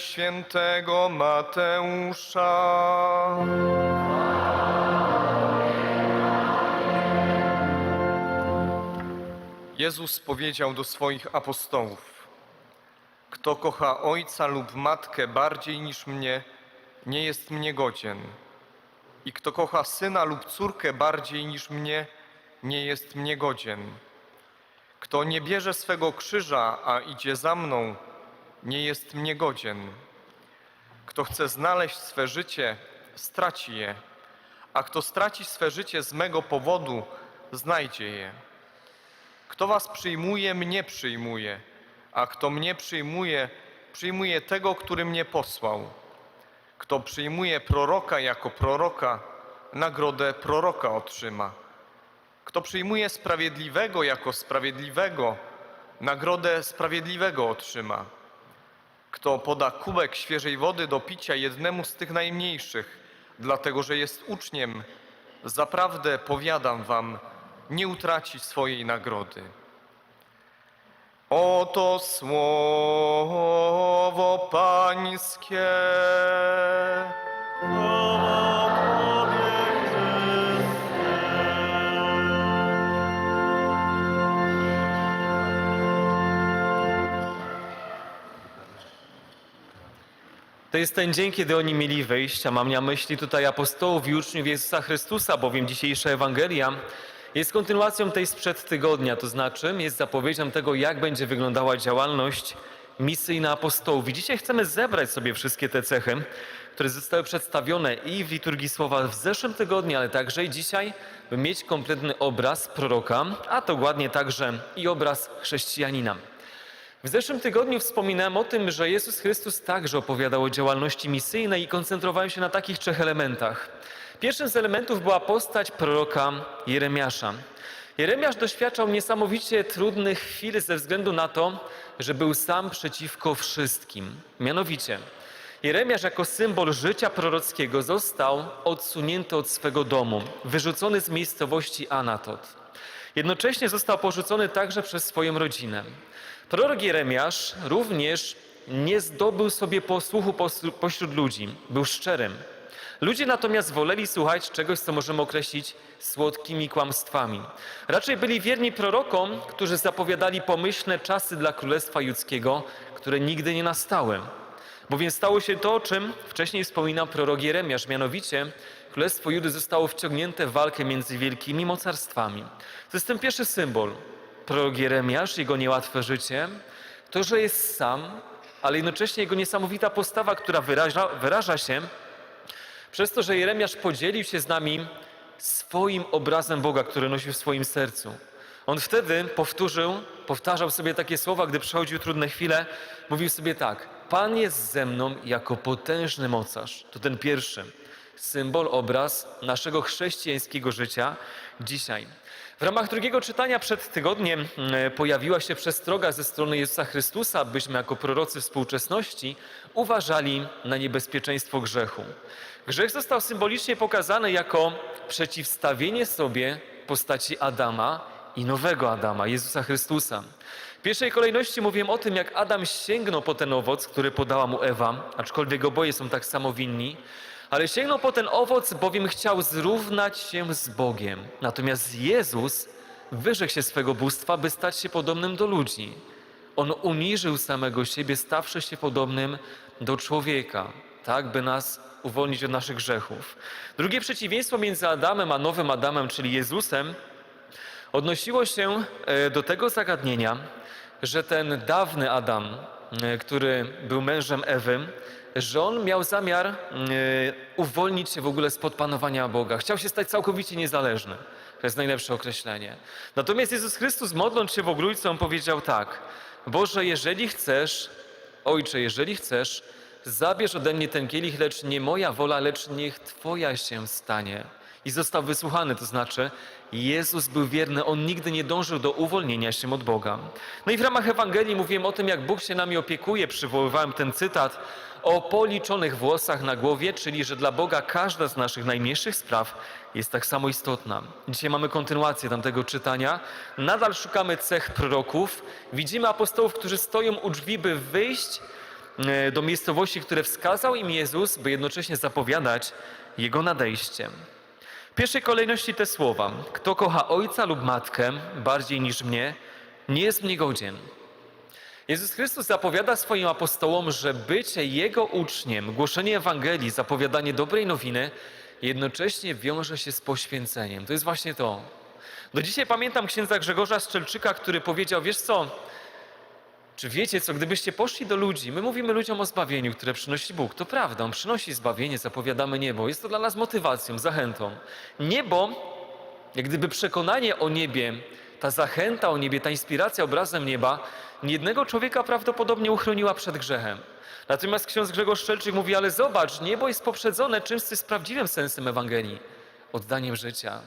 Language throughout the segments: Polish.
Świętego Mateusza. Jezus powiedział do swoich apostołów: Kto kocha ojca lub matkę bardziej niż mnie, nie jest mnie godzien. I kto kocha syna lub córkę bardziej niż mnie, nie jest mnie godzien. Kto nie bierze swego krzyża, a idzie za mną, nie jest mnie godzien. Kto chce znaleźć swe życie, straci je, a kto straci swe życie z mego powodu, znajdzie je. Kto was przyjmuje, mnie przyjmuje, a kto mnie przyjmuje, przyjmuje tego, który mnie posłał. Kto przyjmuje proroka jako proroka, nagrodę proroka otrzyma. Kto przyjmuje sprawiedliwego jako sprawiedliwego, nagrodę sprawiedliwego otrzyma. Kto poda kubek świeżej wody do picia jednemu z tych najmniejszych, dlatego że jest uczniem, zaprawdę powiadam wam, nie utraci swojej nagrody. Oto słowo Pańskie. To jest ten dzień, kiedy oni mieli wyjść, a mam na myśli tutaj apostołów i uczniów Jezusa Chrystusa, bowiem dzisiejsza Ewangelia jest kontynuacją tej sprzed tygodnia, to znaczy jest zapowiedzią tego, jak będzie wyglądała działalność misyjna apostołów. I dzisiaj chcemy zebrać sobie wszystkie te cechy, które zostały przedstawione i w liturgii słowa w zeszłym tygodniu, ale także i dzisiaj, by mieć kompletny obraz proroka, a to ładnie także i obraz chrześcijanina. W zeszłym tygodniu wspominałem o tym, że Jezus Chrystus także opowiadał o działalności misyjnej i koncentrowałem się na takich trzech elementach. Pierwszym z elementów była postać proroka Jeremiasza. Jeremiasz doświadczał niesamowicie trudnych chwil ze względu na to, że był sam przeciwko wszystkim. Mianowicie, Jeremiasz jako symbol życia prorockiego został odsunięty od swego domu, wyrzucony z miejscowości Anatot. Jednocześnie został porzucony także przez swoją rodzinę. Prorok Jeremiasz również nie zdobył sobie posłuchu pośród- ludzi, był szczerym. Ludzie natomiast woleli słuchać czegoś, co możemy określić słodkimi kłamstwami. Raczej byli wierni prorokom, którzy zapowiadali pomyślne czasy dla Królestwa Judzkiego, które nigdy nie nastały. Bowiem stało się to, o czym wcześniej wspominał prorok Jeremiasz, mianowicie Królestwo Judy zostało wciągnięte w walkę między wielkimi mocarstwami. To jest ten pierwszy symbol. Prorok Jeremiasz, jego niełatwe życie, to, że jest sam, ale jednocześnie jego niesamowita postawa, która wyraża, wyraża się przez to, że Jeremiasz podzielił się z nami swoim obrazem Boga, który nosił w swoim sercu. On wtedy powtórzył, powtarzał sobie takie słowa, gdy przechodził trudne chwile, mówił sobie tak: Pan jest ze mną jako potężny mocarz. To ten pierwszy symbol, obraz naszego chrześcijańskiego życia dzisiaj. W ramach drugiego czytania przed tygodniem mm, pojawiła się przestroga ze strony Jezusa Chrystusa, byśmy jako prorocy współczesności uważali na niebezpieczeństwo grzechu. Grzech został symbolicznie pokazany jako przeciwstawienie sobie postaci Adama i nowego Adama, Jezusa Chrystusa. W pierwszej kolejności mówiłem o tym, jak Adam sięgnął po ten owoc, który podała mu Ewa, aczkolwiek oboje są tak samo winni, ale sięgnął po ten owoc, bowiem chciał zrównać się z Bogiem. Natomiast Jezus wyrzekł się swego bóstwa, by stać się podobnym do ludzi. On uniżył samego siebie, stawszy się podobnym do człowieka, tak by nas uwolnić od naszych grzechów. Drugie przeciwieństwo między Adamem a nowym Adamem, czyli Jezusem, odnosiło się e, do tego zagadnienia, że ten dawny Adam, e, który był mężem Ewy, że on miał zamiar e, uwolnić się w ogóle spod panowania Boga. Chciał się stać całkowicie niezależny. To jest najlepsze określenie. Natomiast Jezus Chrystus, modląc się w on powiedział tak: Boże, jeżeli chcesz, Ojcze, jeżeli chcesz, zabierz ode mnie ten kielich, lecz nie moja wola, lecz niech Twoja się stanie. I został wysłuchany, to znaczy Jezus był wierny, On nigdy nie dążył do uwolnienia się od Boga. No i w ramach Ewangelii mówiłem o tym, jak Bóg się nami opiekuje, przywoływałem ten cytat o policzonych włosach na głowie, czyli że dla Boga każda z naszych najmniejszych spraw jest tak samo istotna. Dzisiaj mamy kontynuację tamtego czytania. Nadal szukamy cech proroków. Widzimy apostołów, którzy stoją u drzwi, by wyjść e, do miejscowości, które wskazał im Jezus, by jednocześnie zapowiadać Jego nadejście. W pierwszej kolejności te słowa: Kto kocha ojca lub matkę bardziej niż mnie, nie jest mnie godzien. Jezus Chrystus zapowiada swoim apostołom, że bycie Jego uczniem, głoszenie Ewangelii, zapowiadanie dobrej nowiny jednocześnie wiąże się z poświęceniem. To jest właśnie to. Do dzisiaj pamiętam księdza Grzegorza Strzelczyka, który powiedział, wiesz co, czy wiecie co, gdybyście poszli do ludzi, my mówimy ludziom o zbawieniu, które przynosi Bóg. To prawda, On przynosi zbawienie, zapowiadamy niebo. Jest to dla nas motywacją, zachętą. Niebo, jak gdyby przekonanie o niebie, ta zachęta o niebie, ta inspiracja obrazem nieba, niejednego człowieka prawdopodobnie uchroniła przed grzechem. Natomiast ksiądz Grzegorz Szczelczyk mówi, ale zobacz, niebo jest poprzedzone czymś, co jest prawdziwym sensem Ewangelii. Oddaniem życia.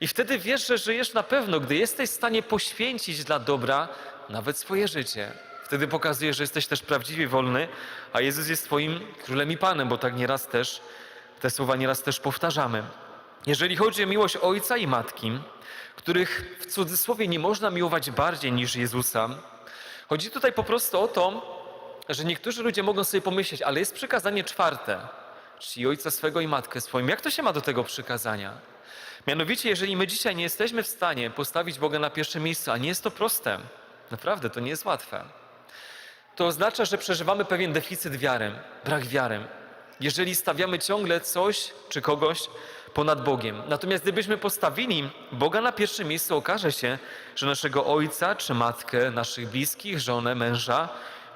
I wtedy wiesz, że żyjesz na pewno, gdy jesteś w stanie poświęcić dla dobra nawet swoje życie. Wtedy pokazujesz, że jesteś też prawdziwie wolny, a Jezus jest Twoim królem i Panem, bo tak nieraz też, te słowa nieraz też powtarzamy. Jeżeli chodzi o miłość ojca i matki, których w cudzysłowie nie można miłować bardziej niż Jezusa, chodzi tutaj po prostu o to, że niektórzy ludzie mogą sobie pomyśleć, ale jest przykazanie czwarte, czyli ojca swego i matkę swoim. Jak to się ma do tego przykazania? Mianowicie, jeżeli my dzisiaj nie jesteśmy w stanie postawić Boga na pierwsze miejsce, a nie jest to proste, naprawdę to nie jest łatwe, to oznacza, że przeżywamy pewien deficyt wiary, brak wiary. Jeżeli stawiamy ciągle coś czy kogoś ponad Bogiem. Natomiast gdybyśmy postawili Boga na pierwsze miejsce, okaże się, że naszego ojca czy matkę, naszych bliskich, żonę, męża,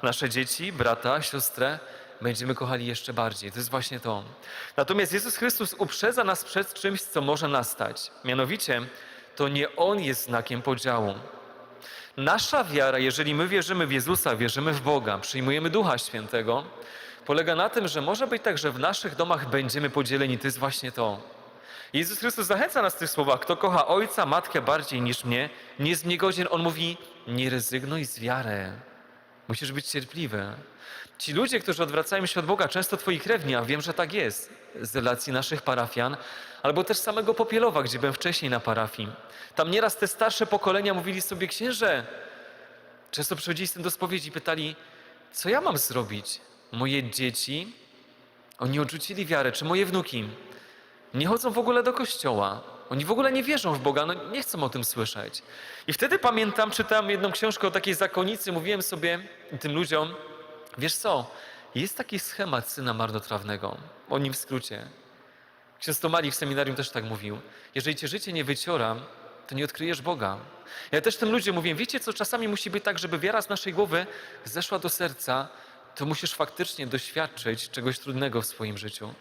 nasze dzieci, brata, siostrę, będziemy kochali jeszcze bardziej. To jest właśnie to. Natomiast Jezus Chrystus uprzedza nas przed czymś, co może nastać. Mianowicie, to nie On jest znakiem podziału. Nasza wiara, jeżeli my wierzymy w Jezusa, wierzymy w Boga, przyjmujemy Ducha Świętego, polega na tym, że może być tak, że w naszych domach będziemy podzieleni. To jest właśnie to. Jezus Chrystus zachęca nas w tych słowach. Kto kocha ojca, matkę bardziej niż mnie, nie jest mnie godzien. On mówi, nie rezygnuj z wiary. Musisz być cierpliwy. Ci ludzie, którzy odwracają się od Boga, często twoi krewni, a wiem, że tak jest, z relacji naszych parafian, albo też samego Popielowa, gdzie byłem wcześniej na parafii. Tam nieraz te starsze pokolenia mówili sobie, księże, często przychodzili z tym do spowiedzi i pytali, co ja mam zrobić? Moje dzieci, oni odrzucili wiarę, czy moje wnuki nie chodzą w ogóle do kościoła. Oni w ogóle nie wierzą w Boga, no nie chcą o tym słyszeć. I wtedy pamiętam, czytałem jedną książkę o takiej zakonicy, mówiłem sobie tym ludziom, wiesz co, jest taki schemat syna marnotrawnego, o nim w skrócie. Ksiądz Tomali w seminarium też tak mówił. Jeżeli cię życie nie wyciora, to nie odkryjesz Boga. Ja też tym ludziom mówię, wiecie co, czasami musi być tak, żeby wiara z naszej głowy zeszła do serca, to musisz faktycznie doświadczyć czegoś trudnego w swoim życiu.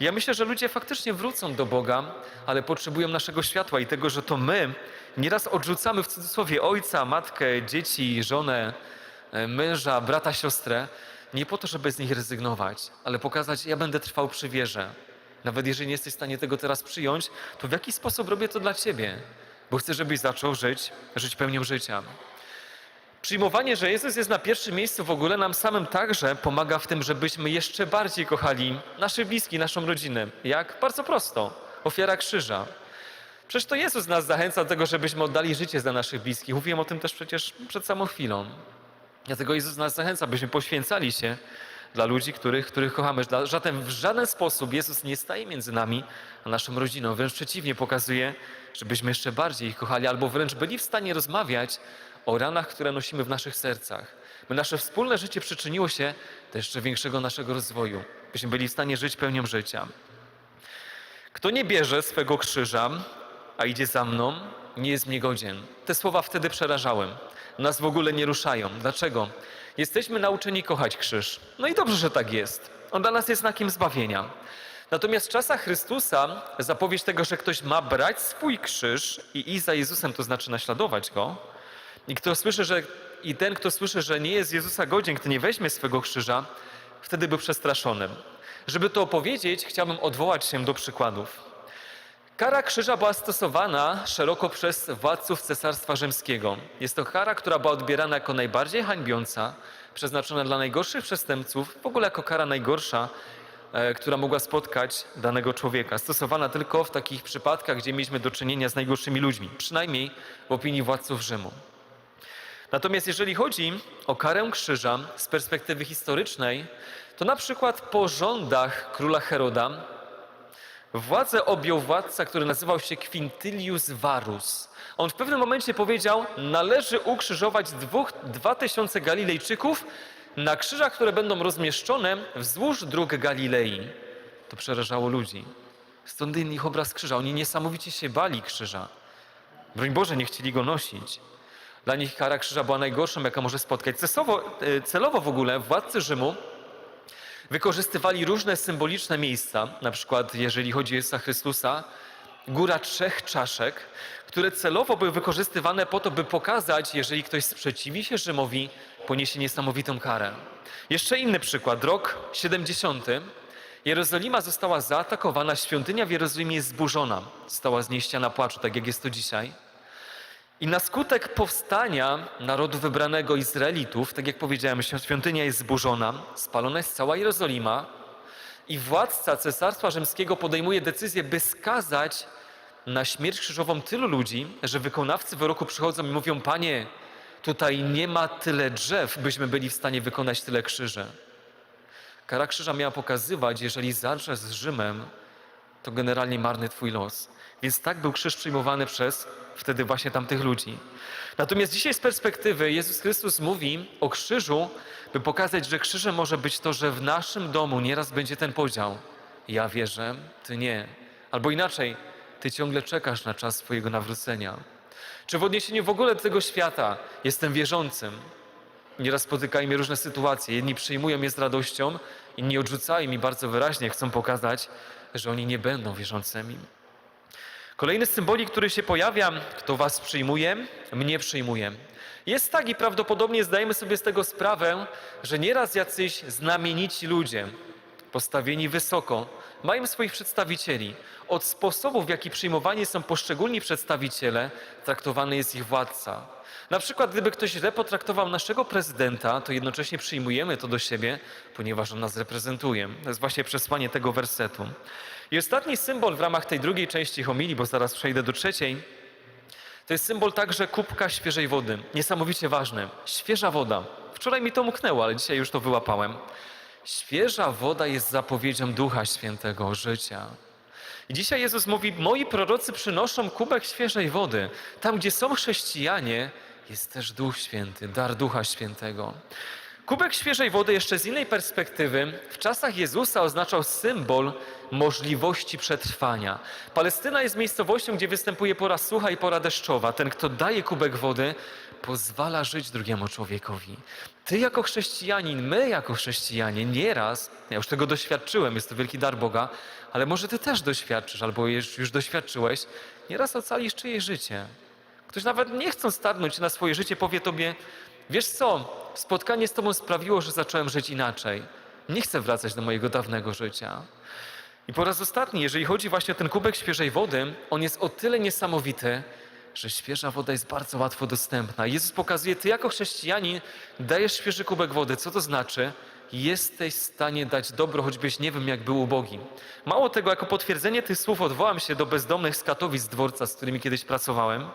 Ja myślę, że ludzie faktycznie wrócą do Boga, ale potrzebują naszego światła i tego, że to my nieraz odrzucamy w cudzysłowie ojca, matkę, dzieci, żonę, e, męża, brata, siostrę, nie po to, żeby z nich rezygnować, ale pokazać, ja będę trwał przy wierze. Nawet jeżeli nie jesteś w stanie tego teraz przyjąć, to w jaki sposób robię to dla ciebie? Bo chcę, żebyś zaczął żyć, żyć pełnią życia. Przyjmowanie, że Jezus jest na pierwszym miejscu w ogóle nam samym także pomaga w tym, żebyśmy jeszcze bardziej kochali naszych bliskich, naszą rodzinę. Jak? Bardzo prosto. Ofiara krzyża. Przecież to Jezus nas zachęca do tego, żebyśmy oddali życie za naszych bliskich. Mówiłem o tym też przecież przed samą chwilą. Dlatego Jezus nas zachęca, byśmy poświęcali się dla ludzi, których, których kochamy. Dla- Zatem w żaden sposób Jezus nie staje między nami a naszą rodziną. Wręcz przeciwnie, pokazuje, żebyśmy jeszcze bardziej ich kochali, albo wręcz byli w stanie rozmawiać o ranach, które nosimy w naszych sercach. By nasze wspólne życie przyczyniło się do jeszcze większego naszego rozwoju. Byśmy byli w stanie żyć pełnią życia. Kto nie bierze swego krzyża, a idzie za mną, nie jest mnie godzien. Te słowa wtedy przerażały. Nas w ogóle nie ruszają. Dlaczego? Jesteśmy nauczeni kochać krzyż. No i dobrze, że tak jest. On dla nas jest znakiem zbawienia. Natomiast w czasach Chrystusa zapowiedź tego, że ktoś ma brać swój krzyż i iść za Jezusem, to znaczy naśladować Go, i kto słyszy, że i ten, kto słyszy, że nie jest Jezusa godzien, kto nie weźmie swego krzyża, wtedy był przestraszonym. Żeby to opowiedzieć, chciałbym odwołać się do przykładów. Kara krzyża była stosowana szeroko przez władców Cesarstwa Rzymskiego. Jest to kara, która była odbierana jako najbardziej hańbiąca, przeznaczona dla najgorszych przestępców, w ogóle jako kara najgorsza, e, która mogła spotkać danego człowieka. Stosowana tylko w takich przypadkach, gdzie mieliśmy do czynienia z najgorszymi ludźmi, przynajmniej w opinii władców Rzymu. Natomiast jeżeli chodzi o karę krzyża z perspektywy historycznej, to na przykład po rządach króla Heroda władzę objął władca, który nazywał się Quintilius Varus. On w pewnym momencie powiedział, należy ukrzyżować dwóch, dwa tysiące Galilejczyków na krzyżach, które będą rozmieszczone wzdłuż dróg Galilei. To przerażało ludzi. Stąd ich obraz krzyża. Oni niesamowicie się bali krzyża. Broń Boże, nie chcieli go nosić. Dla nich kara krzyża była najgorszą, jaka może spotkać. Celowo, e, celowo w ogóle władcy Rzymu wykorzystywali różne symboliczne miejsca, na przykład jeżeli chodzi o Jezusa Chrystusa, góra trzech czaszek, które celowo były wykorzystywane po to, by pokazać, jeżeli ktoś sprzeciwi się Rzymowi, poniesie niesamowitą karę. Jeszcze inny przykład, rok 70. Jerozolima została zaatakowana, świątynia w Jerozolimie jest zburzona, została znieść na płaczu, tak jak jest to dzisiaj. I na skutek powstania narodu wybranego Izraelitów, tak jak powiedziałem, świątynia jest zburzona, spalona jest cała Jerozolima i władca Cesarstwa Rzymskiego podejmuje decyzję, by skazać na śmierć krzyżową tylu ludzi, że wykonawcy wyroku przychodzą i mówią, panie, tutaj nie ma tyle drzew, byśmy byli w stanie wykonać tyle krzyży. Kara krzyża miała pokazywać, jeżeli zadrzesz z Rzymem, to generalnie marny twój los. Więc tak był krzyż przyjmowany przez wtedy właśnie tamtych ludzi. Natomiast dzisiaj z perspektywy Jezus Chrystus mówi o krzyżu, by pokazać, że krzyżem może być to, że w naszym domu nieraz będzie ten podział. Ja wierzę, ty nie. Albo inaczej, ty ciągle czekasz na czas swojego nawrócenia. Czy w odniesieniu w ogóle do tego świata jestem wierzącym? Nieraz spotykają mnie różne sytuacje. Jedni przyjmują je z radością, inni odrzucają mi bardzo wyraźnie, chcą pokazać, że oni nie będą wierzącymi. Kolejny symbolik, który się pojawia, kto was przyjmuje, mnie przyjmuje. Jest tak i prawdopodobnie zdajemy sobie z tego sprawę, że nieraz jacyś znamienici ludzie, postawieni wysoko, mają swoich przedstawicieli. Od sposobów, w jaki przyjmowani są poszczególni przedstawiciele, traktowany jest ich władca. Na przykład, gdyby ktoś źle potraktował naszego prezydenta, to jednocześnie przyjmujemy to do siebie, ponieważ on nas reprezentuje. To jest właśnie przesłanie tego wersetu. I ostatni symbol w ramach tej drugiej części homilii, bo zaraz przejdę do trzeciej, to jest symbol także kubka świeżej wody. Niesamowicie ważny. Świeża woda. Wczoraj mi to mknęło, ale dzisiaj już to wyłapałem. Świeża woda jest zapowiedzią Ducha Świętego, życia. I dzisiaj Jezus mówi: Moi prorocy przynoszą kubek świeżej wody. Tam, gdzie są chrześcijanie, jest też Duch Święty, dar Ducha Świętego. Kubek świeżej wody jeszcze z innej perspektywy w czasach Jezusa oznaczał symbol możliwości przetrwania. Palestyna jest miejscowością, gdzie występuje pora sucha i pora deszczowa. Ten, kto daje kubek wody, pozwala żyć drugiemu człowiekowi. Ty jako chrześcijanin, my jako chrześcijanie, nieraz, ja już tego doświadczyłem, jest to wielki dar Boga, ale może ty też doświadczysz, albo już, doświadczyłeś, nieraz ocalisz czyjeś życie. Ktoś nawet nie chcąc starnąć na swoje życie, powie tobie, wiesz co, spotkanie z tobą sprawiło, że zacząłem żyć inaczej. Nie chcę wracać do mojego dawnego życia. I po raz ostatni, jeżeli chodzi właśnie o ten kubek świeżej wody, on jest o tyle niesamowity, że świeża woda jest bardzo łatwo dostępna. Jezus pokazuje, ty jako chrześcijanin dajesz świeży kubek wody. Co to znaczy? Jesteś w stanie dać dobro, choćbyś nie wiem, jak był ubogi. Mało tego, jako potwierdzenie tych słów odwołam się do bezdomnych z Katowic dworca, z którymi kiedyś pracowałem.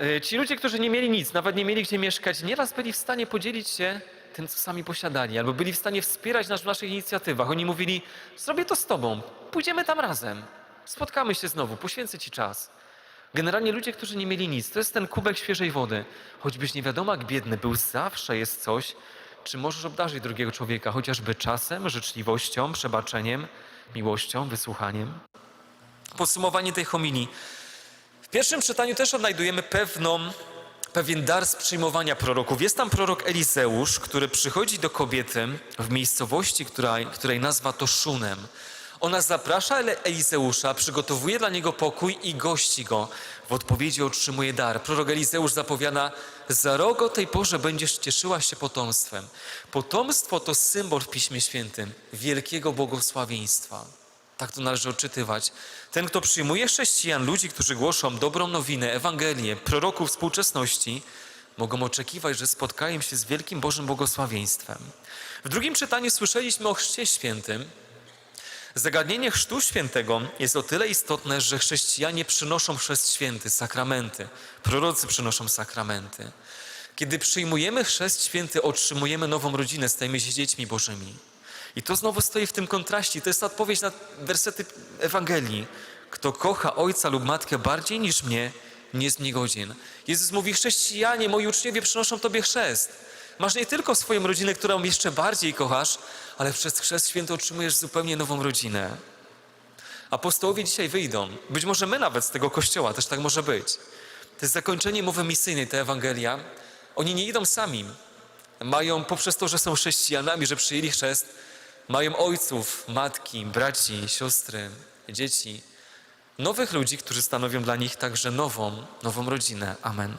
E, Ci ludzie, którzy nie mieli nic, nawet nie mieli gdzie mieszkać, nieraz byli w stanie podzielić się tym, co sami posiadali, albo byli w stanie wspierać nas w naszych inicjatywach. Oni mówili: Zrobię to z Tobą, pójdziemy tam razem, spotkamy się znowu, poświęcę Ci czas. Generalnie ludzie, którzy nie mieli nic, to jest ten kubek świeżej wody. Choćbyś nie wiadomo, jak biedny był, zawsze jest coś, czy możesz obdarzyć drugiego człowieka, chociażby czasem, życzliwością, przebaczeniem, miłością, wysłuchaniem. Podsumowanie tej homilii. W pierwszym czytaniu też odnajdujemy pewną, pewien dar z przyjmowania proroków. Jest tam prorok Elizeusz, który przychodzi do kobiety w miejscowości, której, której nazwa to Szunem. Ona zaprasza Elizeusza, przygotowuje dla niego pokój i gości go. W odpowiedzi otrzymuje dar. Prorok Elizeusz zapowiada, za rok o tej porze będziesz cieszyła się potomstwem. Potomstwo to symbol w Piśmie Świętym wielkiego błogosławieństwa. Tak to należy odczytywać. Ten, kto przyjmuje chrześcijan, ludzi, którzy głoszą dobrą nowinę, Ewangelię, proroków współczesności, mogą oczekiwać, że spotkają się z wielkim Bożym błogosławieństwem. W drugim czytaniu słyszeliśmy o Chrzcie Świętym. Zagadnienie Chrztu Świętego jest o tyle istotne, że chrześcijanie przynoszą chrzest święty, sakramenty. Prorocy przynoszą sakramenty. Kiedy przyjmujemy chrzest święty, otrzymujemy nową rodzinę, stajemy się dziećmi Bożymi. I to znowu stoi w tym kontraście. To jest odpowiedź na wersety Ewangelii. Kto kocha ojca lub matkę bardziej niż mnie, nie jest mnie godzien. Jezus mówi, chrześcijanie, moi uczniowie przynoszą Tobie chrzest. Masz nie tylko swoją rodzinę, którą jeszcze bardziej kochasz, ale przez chrzest święty otrzymujesz zupełnie nową rodzinę. Apostołowie dzisiaj wyjdą. Być może my nawet z tego kościoła, też tak może być. To jest zakończenie mowy misyjnej, ta Ewangelia. Oni nie idą sami. Mają poprzez to, że są chrześcijanami, że przyjęli chrzest, mają ojców, matki, braci, siostry, dzieci, nowych ludzi, którzy stanowią dla nich także nową, nową rodzinę. Amen.